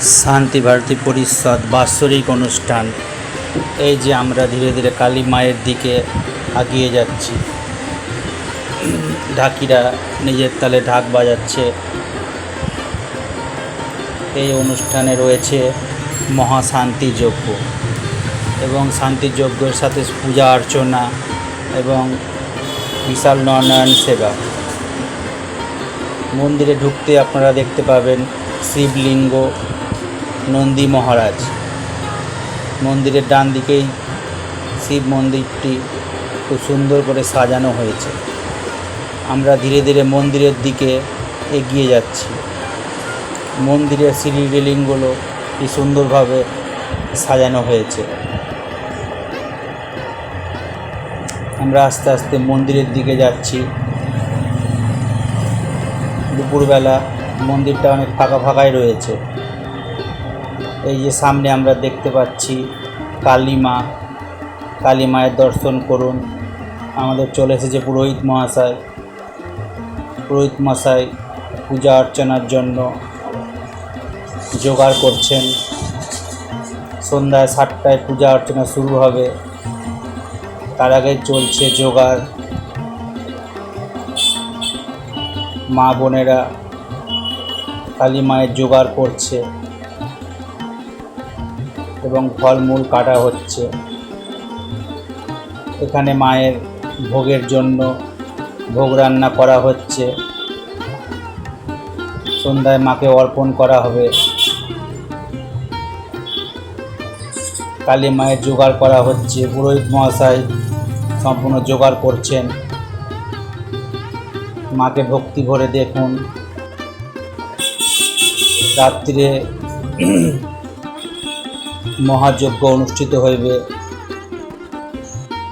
শান্তি ভারতী পরিষদ বাৎসরিক অনুষ্ঠান। এই যে আমরা ধীরে ধীরে কালী মায়ের দিকে আগিয়ে যাচ্ছি। ঢাকিরা নিজের তালে ঢাক বাজাচ্ছে। এই অনুষ্ঠানে রয়েছে মহাশান্তি যজ্ঞ এবং শান্তি যজ্ঞের সাথে পূজা অর্চনা এবং বিশাল নয়নায়ণ সেবা। মন্দিরে ঢুকতে আপনারা দেখতে পাবেন শিবলিঙ্গ নন্দী মহারাজ। মন্দিরের ডান দিকেই শিব মন্দিরটি খুব সুন্দর করে সাজানো হয়েছে। আমরা ধীরে ধীরে মন্দিরের দিকে এগিয়ে যাচ্ছি। মন্দিরের সিঁড়ি রেলিংগুলো কি সুন্দরভাবে সাজানো হয়েছে। আমরা আস্তে আস্তে মন্দিরের দিকে যাচ্ছি। দুপুরবেলা মন্দিরটা অনেক ফাঁকা ফাঁকাই রয়েছে। এই যে সামনে আমরা দেখতে পাচ্ছি কালী মা কালী মায়ের দর্শন করুন। আমাদের চলে এসেছে পুরোহিত মহাশয়। পুরোহিত মশাই পূজা অর্চনার জন্য জোগাড় করছেন। সন্ধ্যায় সাতটায় পূজা অর্চনা শুরু হবে। তার আগে চলছে জোগাড়। মা বোনেরা কালী মায়ের জোগাড় করছে। এবং ফলমূল কাটা হচ্ছে। এখানে মায়ের ভোগের জন্য ভোগ রান্না করা হচ্ছে। সন্ধ্যায় মাকে অর্পণ করা হবে। কালী মায়ের জোগাড় করা হচ্ছে। পুরোহিত মহাশয় সম্পূর্ণ জোগাড় করছেন। মাকে ভক্তি ভরে দেখুন। রাত্রিরে মহাযজ্ঞ অনুষ্ঠিত হইবে।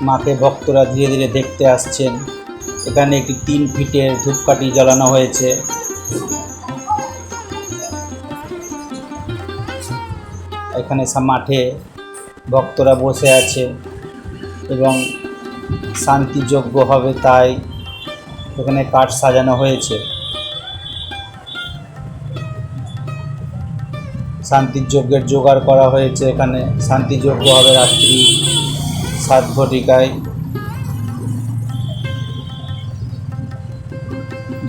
মাকে ভক্তরা ধীরে ধীরে দেখতে আসছেন। এখানে একটি তিন ফিটের ধূপকাঠি জ্বালানো হয়েছে। এখানে মাঠে ভক্তরা বসে আছে এবং শান্তিযজ্ঞ হবে তাই এখানে কাঠ সাজানো হয়েছে। শান্তির যজ্ঞের জোগাড় করা হয়েছে এখানে। শান্তিযজ্ঞ হবে রাত্রি সাত ঘটিকায়।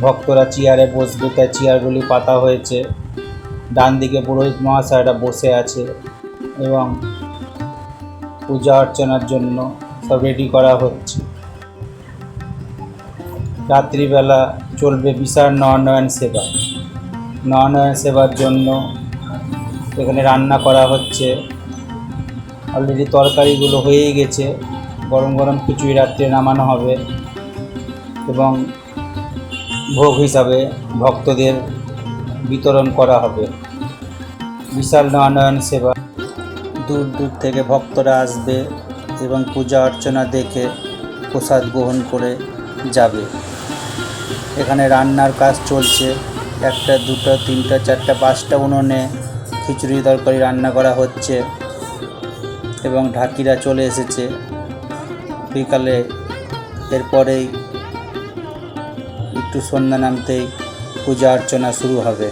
ভক্তরা চেয়ারে বসবে, তাই চেয়ারগুলি পাতা হয়েছে। ডান দিকে পুরোহিত মহাশয়রা বসে আছে এবং পূজা অর্চনার জন্য সব রেডি করা হচ্ছে। রাত্রিবেলা চলবে বিশাল নয়নয়ন সেবা। নয়নয়ন সেবার জন্য এখানে রান্না করা হচ্ছে। অলরেডি তরকারিগুলো হয়েই গেছে। গরম গরম খিচুড়ি রাত্রে নামানো হবে। এবং ভোগ হিসাবে ভক্তদের বিতরণ করা হবে। বিশাল নয়নয়ন সেবা। দূর দূর থেকে ভক্তরা আসবে এবং পূজা অর্চনা দেখে প্রসাদ গ্রহণ করে যাবে। এখানে রান্নার কাজ চলছে। একটা, দুটো, তিনটা, চারটা, পাঁচটা উনুনে খিচুড়ি তরকারি রান্না করা হচ্ছে এবং ঢাকিরা চলে এসেছে। বিকালে এরপরেই একটু সন্ধ্যা নামতেই পূজা অর্চনা শুরু হবে।